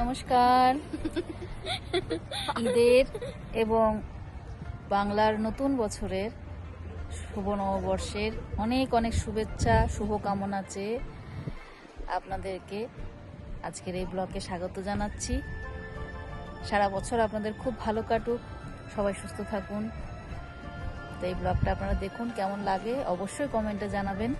নমস্কার। ঈদের এবং বাংলার নতুন বছরের শুভ নববর্ষের অনেক অনেক শুভেচ্ছা, শুভকামনা চেয়ে আপনাদেরকে আজকের এই ব্লগে স্বাগত জানাচ্ছি। সারা বছর আপনাদের খুব ভালো কাটুক, সবাই সুস্থ থাকুন। তো এই ব্লগটা আপনারা দেখুন, কেমন লাগে অবশ্যই কমেন্টে জানাবেন।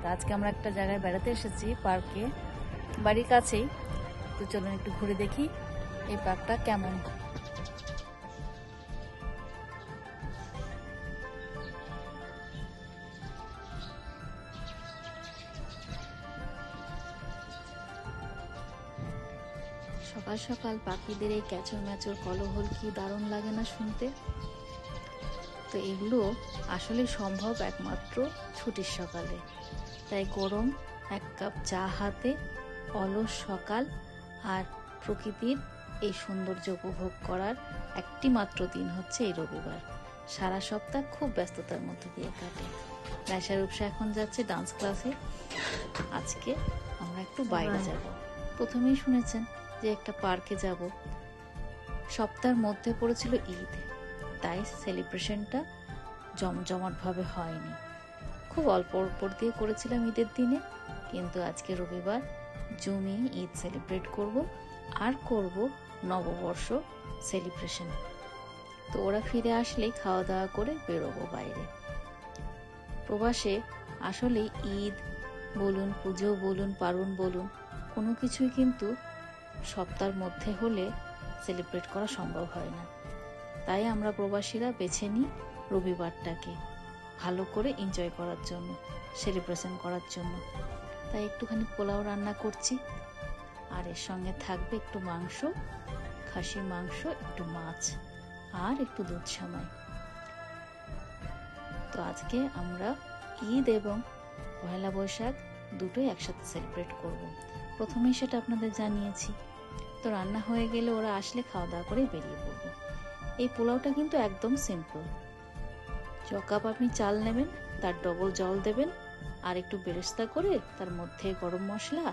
তো আজকে আমরা একটা জায়গায় বেড়াতে এসেছি, পার্কে। বাড়ির কাছেই। তো চলুন একটু ঘুরে দেখি এই পার্কটা কেমন। সকাল সকাল পাখিদের এই ক্যাচর ম্যাচর কলহল কি দারুণ লাগে না শুনতে? তো এগুলো আসলে সম্ভব একমাত্র ছুটির সকালে। তাই গরম এক কাপ চা হাতে, অলস সকাল আর প্রকৃতির এই সৌন্দর্য উপভোগ করার একটি মাত্র দিন হচ্ছে এই রবিবার। সারা সপ্তাহ খুব ব্যস্ততার মধ্যে দিয়ে কাটে। রায়সা রূপসা এখন যাচ্ছে ডান্স ক্লাসে আজকে আমরা একটু বাইরে যাব। প্রথমেই শুনেছেন যে একটা পার্কে যাব। সপ্তাহের মধ্যে পড়েছিল ঈদ। তাই সেলিব্রেশনটা জমজমাটভাবে হয়নি। খুব অল্প অল্প দিয়ে করেছিলাম ঈদের দিনে। কিন্তু আজকে রবিবার জমিয়ে ঈদ সেলিব্রেট করব আর করব নববর্ষ সেলিব্রেশন। তো ওরা ফিরে আসলেই খাওয়া দাওয়া করে বেরোবো বাইরে। প্রবাসে আসলে ঈদ বলুন, পুজো বলুন পার্বণ বলুন, কোনো কিছুই কিন্তু সপ্তাহের মধ্যে হলে সেলিব্রেট করা সম্ভব হয় না। তাই আমরা প্রবাসীরা বেছে নিই রবিবারটাকে ভালো করে এনজয় করার জন্য সেলিব্রেশন করার জন্য। তাই একটুখানি পোলাও রান্না করছি। আর এর সঙ্গে থাকবে একটু মাংস, খাসির মাংস, একটু মাছ, আর একটু দুধ সামাই। তো আজকে আমরা ঈদ এবং পয়লা বৈশাখ দুটোই একসাথে সেলিব্রেট করব। প্রথমেই সেটা আপনাদের জানিয়েছি। তো রান্না হয়ে গেলে ওরা আসলে খাওয়া দাওয়া করে বেরিয়ে পড়ব। এই পোলাওটা কিন্তু একদম সিম্পল ছ কাপ আপনি চাল নেবেন, তার ডবল জল দেবেন আর একটু বেরেস্তা করে তার মধ্যে গরম মশলা,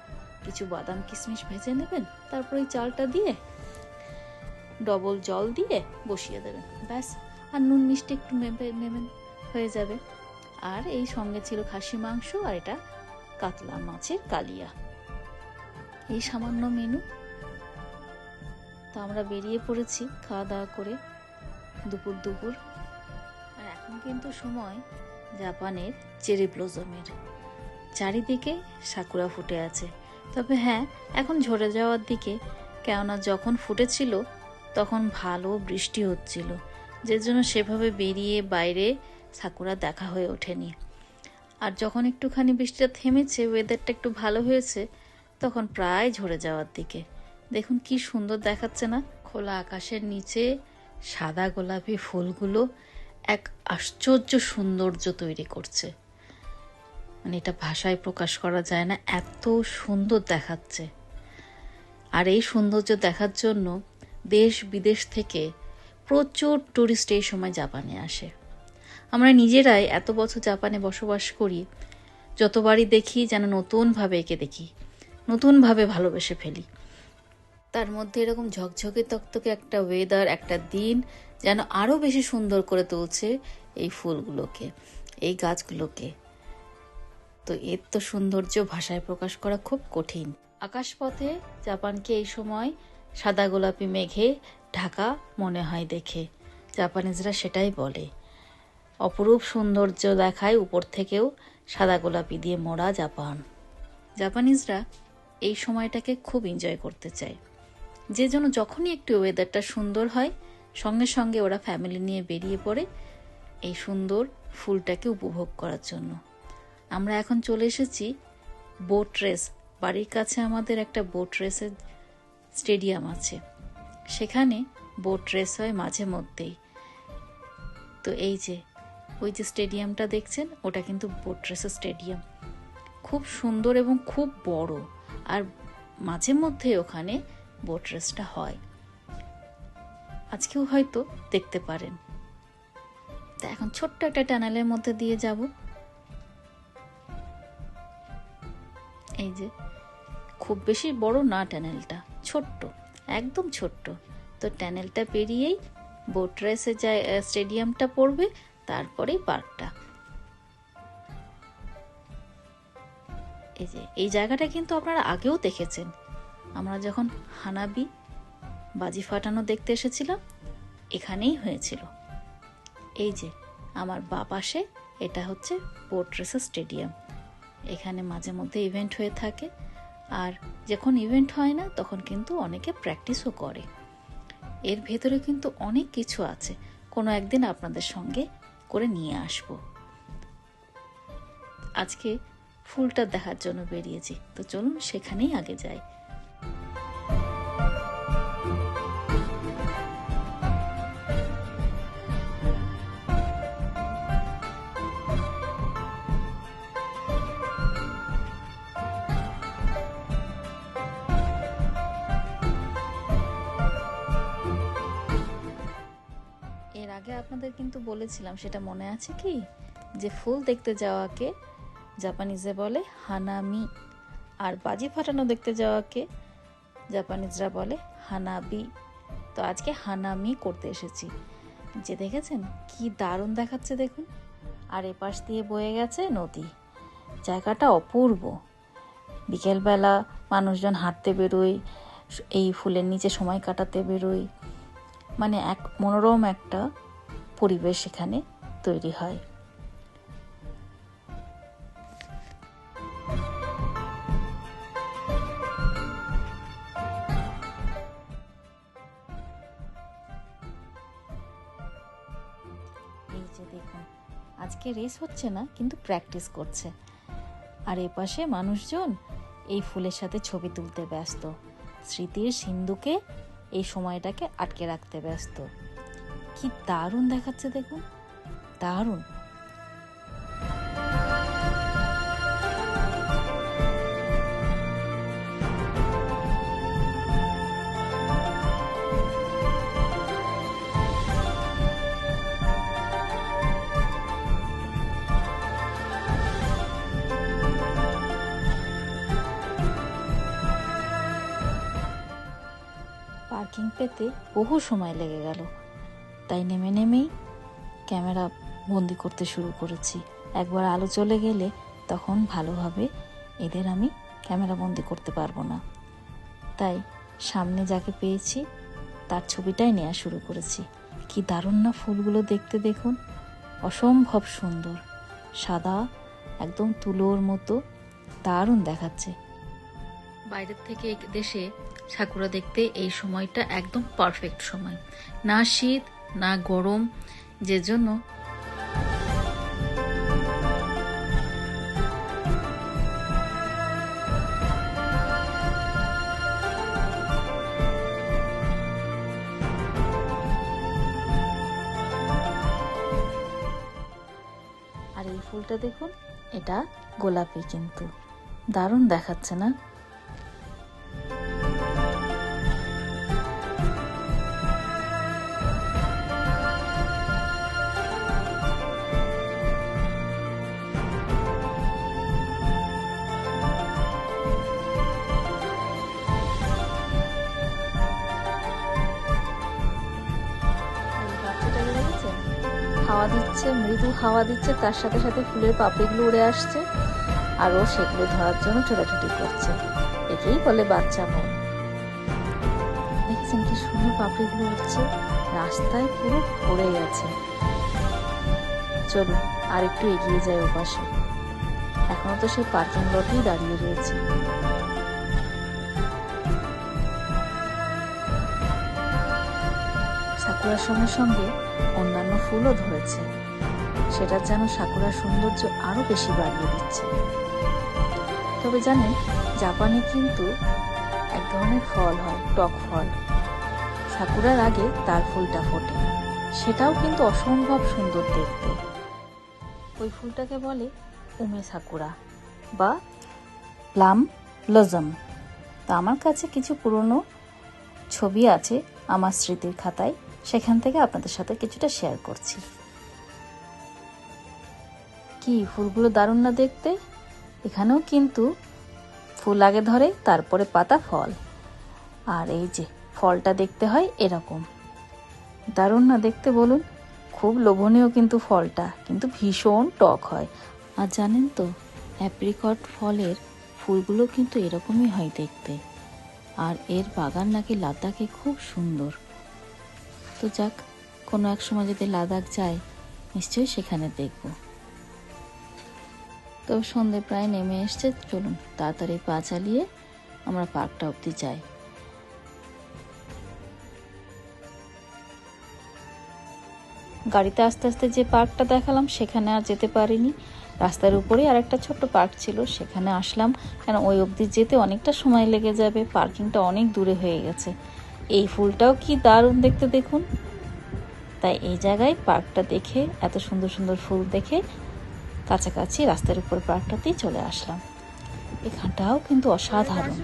কিছু বাদাম কিশমিশ ভেজে নেবেন, তারপর এই চালটা দিয়ে ডবল জল দিয়ে বসিয়ে দেবেন। ব্যাস, আর নুন মিষ্টি একটু নেবে, নেবেন, হয়ে যাবে। আর এই সঙ্গে ছিল খাসি মাংস আর এটা কাতলা মাছের কালিয়া। এই সামান্য মেনু তো আমরা বেরিয়ে পড়েছি খাওয়া দাওয়া করে দুপুর দুপুর। আর এখন কিন্তু সময় জাপানের চেরি ব্লজমের চারিদিকে সাকুরা ফুটে আছে। তবে হ্যাঁ এখন ঝরে যাওয়ার দিকে কেননা যখন ফুটেছিল, তখন ভালো বৃষ্টি হচ্ছিল যে জন্য সেভাবে বেরিয়ে বাইরে সাকুরা দেখা হয়ে ওঠেনি। আর যখন একটুখানি বৃষ্টিটা থেমেছে ওয়েদারটা একটু ভালো হয়েছে, তখন প্রায় ঝরে যাওয়ার দিকে। দেখুন কি সুন্দর দেখাচ্ছে না? খোলা আকাশের নিচে সাদা গোলাপি ফুলগুলো এক আশ্চর্য সৌন্দর্য তৈরি করছে। মানে এটা ভাষায় প্রকাশ করা যায় না, এত সুন্দর দেখাচ্ছে। আর এই সৌন্দর্য দেখার জন্য দেশ বিদেশ থেকে প্রচুর টুরিস্ট এই সময় জাপানে আসে। আমরা নিজেরাই এত বছর জাপানে বসবাস করি, যতবারই দেখি যেন নতুনভাবে একে দেখি, নতুনভাবে ভালোবেসে ফেলি। তার মধ্যে এরকম ঝকঝকে তকতকে একটা ওয়েদার একটা দিন যেন আরও বেশি সুন্দর করে তুলছে এই ফুলগুলোকে, এই গাছগুলোকে। তো এর তো সৌন্দর্য ভাষায় প্রকাশ করা খুব কঠিন। আকাশপথে জাপানকে এই সময় সাদা গোলাপি মেঘে ঢাকা মনে হয় দেখে। জাপানিজরা সেটাই বলে। অপরূপ সৌন্দর্য দেখায় উপর থেকেও সাদা গোলাপি দিয়ে মোড়া জাপান। জাপানিজরা এই সময়টাকে খুব এনজয় করতে চায়। যে জন্য যখনই একটু ওয়েদারটা সুন্দর হয় সঙ্গে সঙ্গে ওরা ফ্যামিলি নিয়ে বেরিয়ে পড়ে এই সুন্দর ফুলটাকে উপভোগ করার জন্য। আমরা এখন চলে এসেছি বোট রেস বাড়ির কাছে আমাদের একটা বোট রেসের স্টেডিয়াম আছে। সেখানে বোট রেস হয় মাঝে মধ্যেই। তো এই যে, ওই যে স্টেডিয়ামটা দেখছেন, ওটা কিন্তু বোট রেসের স্টেডিয়াম খুব সুন্দর এবং খুব বড়। আর মাঝে মধ্যে ওখানে বোট রেসটা হয়। আজকেও হয়তো দেখতে পারেন। তা এখন ছোট্ট একটা টানেলের মধ্যে দিয়ে যাব। এই যে, খুব বেশি বড় না ট্যানেলটা ছোট্ট, একদম ছোট্ট। তো ট্যানেলটা পেরিয়েই বোট রেসে যায় স্টেডিয়ামটা পড়বে, তারপরেই পার্কটা। এই যে, এই জায়গাটা কিন্তু আপনারা আগেও দেখেছেন। আমরা যখন হানাবি বাজি ফাটানো দেখতে এসেছিলাম। এখানেই হয়েছিল। এই যে, আমার বা পাশে এটা হচ্ছে রেসার স্টেডিয়াম এখানে মাঝে মধ্যে ইভেন্ট হয়ে থাকে। আর যখন ইভেন্ট হয় না, তখন কিন্তু অনেকে প্র্যাকটিসও করে। এর ভেতরে কিন্তু অনেক কিছু আছে। কোনো একদিন আপনাদের সঙ্গে করে নিয়ে আসব। আজকে ফুলটা দেখার জন্য বেরিয়েছি। তো চলুন সেখানেই আগে যাই। আপনাদের কিন্তু বলেছিলাম, সেটা মনে আছে কি? যে ফুল দেখতে যাওয়াকে জাপানিজে বলে হানামি, আর বাজি ফাটানো দেখতে যাওয়াকে জাপানিজরা বলে হানাবি। তো আজকে হানামি করতে এসেছি। যে দেখেছেন, কি দারুণ দেখাচ্ছে দেখুন। আর এপাশ দিয়ে বয়ে গেছে নদী। জায়গাটা অপূর্ব। বিকেলবেলা মানুষজন হাঁটতে বেরোয়, এই ফুলের নিচে সময় কাটাতে বেরোয়। মানে এক মনোরম একটা পরিবেশ এখানে তৈরি হয়। এই যে দেখুন, আজকে রেস হচ্ছে না, কিন্তু প্র্যাকটিস করছে। আর এ পাশে মানুষজন এই ফুলের সাথে ছবি তুলতে ব্যস্ত। স্মৃতির সিন্ধুকে এই সময়টাকে আটকে রাখতে ব্যস্ত। কি দারুণ দেখাচ্ছে দেখুন। দারুণ। পার্কিং পেতে বহু সময় লেগে গেল। তাই নেমে নেমেই ক্যামেরা বন্দি করতে শুরু করেছি। একবার আলো চলে গেলে তখন ভালোভাবে এদের আমি ক্যামেরা বন্দি করতে পারব না। তাই সামনে যাকে পেয়েছি, তার ছবিটাই নেওয়া শুরু করেছি। কি দারুণ না ফুলগুলো দেখতে দেখুন। অসম্ভব সুন্দর। সাদা, একদম তুলোর মতো। দারুণ দেখাচ্ছে। বাইরের থেকে দেশে সাকুরা দেখতে এই সময়টা একদম পারফেক্ট সময়। না শীত না গরম যে জন্য। আর এই ফুলটা দেখুন এটা গোলাপি কিন্তু। দারুণ দেখাচ্ছে না? হাওয়া দিচ্ছে, মৃদু হাওয়া দিচ্ছে, তার সাথে সাথে ফুলের পাপড়িগুলো উড়ে আসছে। আর ও সেগুলো ধরার জন্য ছোটাছুটি করছে। একেই বলে বাচ্চা মন। দেখেছেন কি সুন্দর পাপড়িগুলো উঠছে রাস্তায় পুরো ভরে গেছে। চলুন, আর একটু এগিয়ে যায় ও পাশে। এখনও তো সেই পার্কিং লটেই দাঁড়িয়ে রয়েছে। সাকুরার সঙ্গে সঙ্গে অন্যান্য ফুলও ধরেছে। সেটা যেন সাকুরার সৌন্দর্য আরও বেশি বাড়িয়ে দিচ্ছে। তবে জানেন, জাপানে কিন্তু এক ধরনের ফল হয়, টক ফল। সাকুরার আগে তার ফুলটা ফোটে। সেটাও কিন্তু অসম্ভব সুন্দর দেখতে। ওই ফুলটাকে বলে উমে সাকুরা বা প্লাম ব্লজম। তা আমার কাছে কিছু পুরনো ছবি আছে আমার স্মৃতির খাতায়। সেখান থেকে আপনাদের সাথে কিছুটা শেয়ার করছি। কি, ফুলগুলো দারুণ না দেখতে? এখানেও কিন্তু ফুল আগে ধরে, তারপরে পাতা ফল। আর এই যে, ফলটা দেখতে হয় এরকম। দারুণ না দেখতে বলুন, খুব লোভনীয় কিন্তু ফলটা, কিন্তু ভীষণ টক হয়। আর জানেন তো অ্যাপ্রিকট ফলের ফুলগুলো কিন্তু এরকমই হয় দেখতে। আর এর বাগান নাকি লাদাখে খুব সুন্দর। তো যাক, কোনো এক সময় যদি লাদাখ যায় নিশ্চয়ই সেখানে দেখব। তো সন্ধে প্রায় নেমে এসছে, চলুন তাড়াতাড়ি পা চালিয়ে আমরা পার্কটা অবধি যাই। গাড়িতে আস্তে আস্তে যে পার্কটা দেখালাম, সেখানে আর যেতে পারিনি। রাস্তার উপরেই আর একটা ছোট্ট পার্ক ছিল, সেখানে আসলাম। কেন ওই অবধি যেতে অনেকটা সময় লেগে যাবে, পার্কিংটা অনেক দূরে হয়ে গেছে। এই ফুলটাও কি দারুণ দেখতে দেখুন। তাই এই জায়গায় পার্কটা দেখে, এত সুন্দর সুন্দর ফুল দেখে কাছাকাছি রাস্তার উপর পার্কটাতেই চলে আসলাম। এখানটাও কিন্তু অসাধারণ।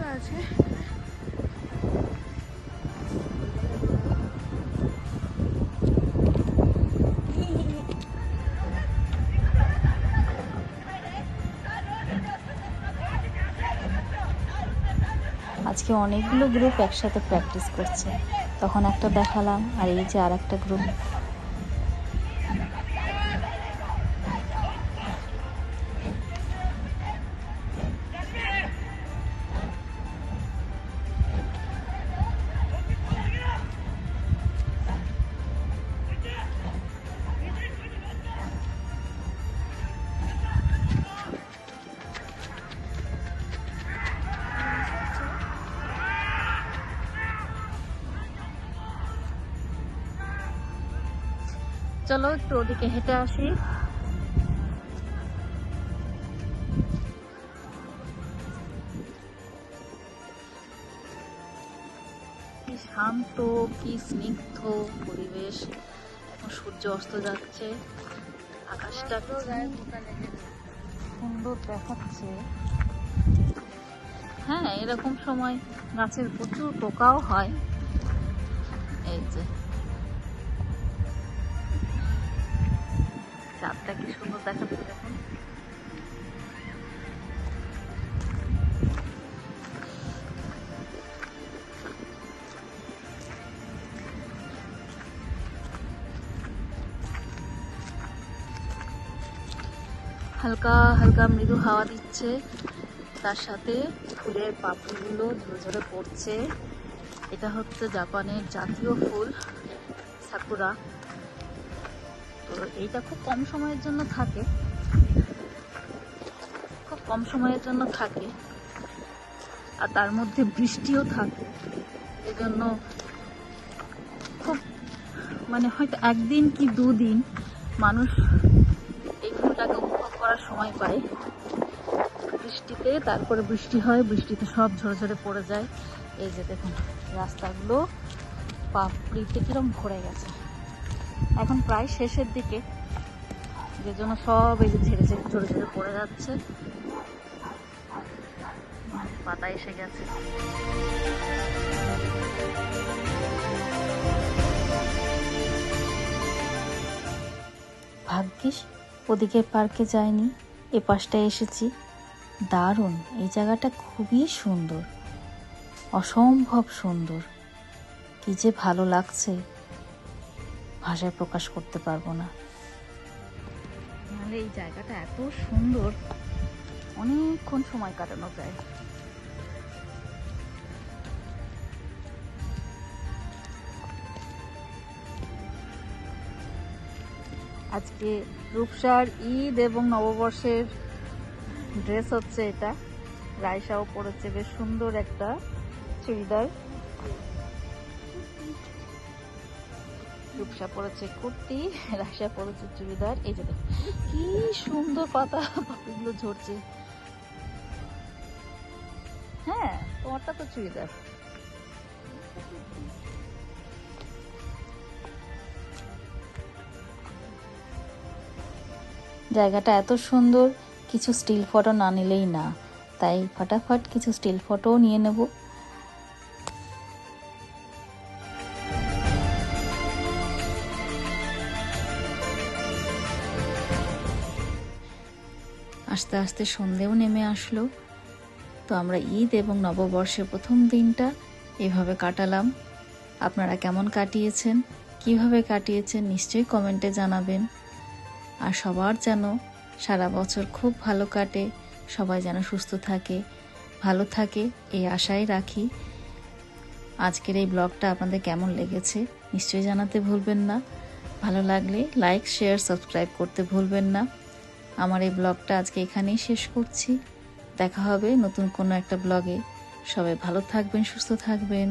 আজকে অনেকগুলো গ্রুপ একসাথে প্র্যাকটিস করছে। তখন একটা দেখালাম আর এই যে আর একটা গ্রুপ চলো একটু ওদিকে হেঁটে আসি। কি শান্ত কি স্নিগ্ধ পরিবেশ। এখন সূর্য অস্ত যাচ্ছে আকাশটা সুন্দর দেখাচ্ছে। হ্যাঁ এরকম সময় গাছের প্রচুর পোকাও হয়। এই যে চাঁদটা কি সুন্দর দেখাচ্ছে দেখুন হালকা হালকা মৃদু হাওয়া দিচ্ছে। তার সাথে ফুলের পাপড়িগুলো ঝরে ঝরে পড়ছে। এটা হচ্ছে জাপানের জাতীয় ফুল, সাকুরা। তো এইটা খুব কম সময়ের জন্য থাকে। খুব কম সময়ের জন্য থাকে। আর তার মধ্যে বৃষ্টিও থাকে। এজন্য খুব মানে হয়তো একদিন কি দুদিন মানুষ এই ফুলটাকে উপভোগ করার সময় পায়। বৃষ্টিতে তারপরে বৃষ্টি হয়, বৃষ্টিতে সব ঝরে ঝরে পড়ে যায়। এই যে দেখুন, রাস্তাগুলো পাপড়িতে কিরম ভরে গেছে। এখন প্রায় শেষের দিকে, যে জন্য সব এই যে ঝেড়ে ঝেড়ে ঝরে ঝরে পড়ে যাচ্ছে। পাতা এসে গেছে। ভাগ্যিস, ওদিকে পার্কে যায়নি এ পাশটায় এসেছি। দারুণ, এই জায়গাটা খুবই সুন্দর। অসম্ভব সুন্দর। কি যে ভালো লাগছে। ভাষায় প্রকাশ করতে পারব না। এই জায়গাটা এত সুন্দর। অনেকক্ষণ সময় কাটানো যায়। আজকে রূপসার ঈদ এবং নববর্ষের ড্রেস হচ্ছে এটা। রায়সাও পরেছে, বেশ সুন্দর একটা চুড়িদার। রূপসা পরেছে কুর্তি, রাশা পরেছে চুড়িদার, এই যে কি সুন্দর পাতা, পাতাগুলো ঝরছে। হ্যাঁ তোমারটা তো চুড়িদার। জায়গাটা এত সুন্দর, কিছু স্টিল ফটো না নিলেই না। তাই ফটাফট কিছু স্টিল ফটোও নিয়ে নেব। আস্তে আস্তে সন্ধেও নেমে আসলো। তো আমরা ঈদ এবং নববর্ষের প্রথম দিনটা এভাবে কাটালাম। আপনারা কেমন কাটিয়েছেন, কীভাবে কাটিয়েছেন নিশ্চয়ই কমেন্টে জানাবেন। আর সবার যেন সারা বছর খুব ভালো কাটে, সবাই যেন সুস্থ থাকে, ভালো থাকে, এই আশাই রাখি। আজকের এই ব্লগটা আপনাদের কেমন লেগেছে নিশ্চয়ই জানাতে ভুলবেন না। ভালো লাগলে লাইক, শেয়ার, সাবস্ক্রাইব করতে ভুলবেন না। আমার এই ব্লগটা আজকে এখানেই শেষ করছি। দেখা হবে নতুন কোনো একটা ব্লগে। সবাই ভালো থাকবেন, সুস্থ থাকবেন।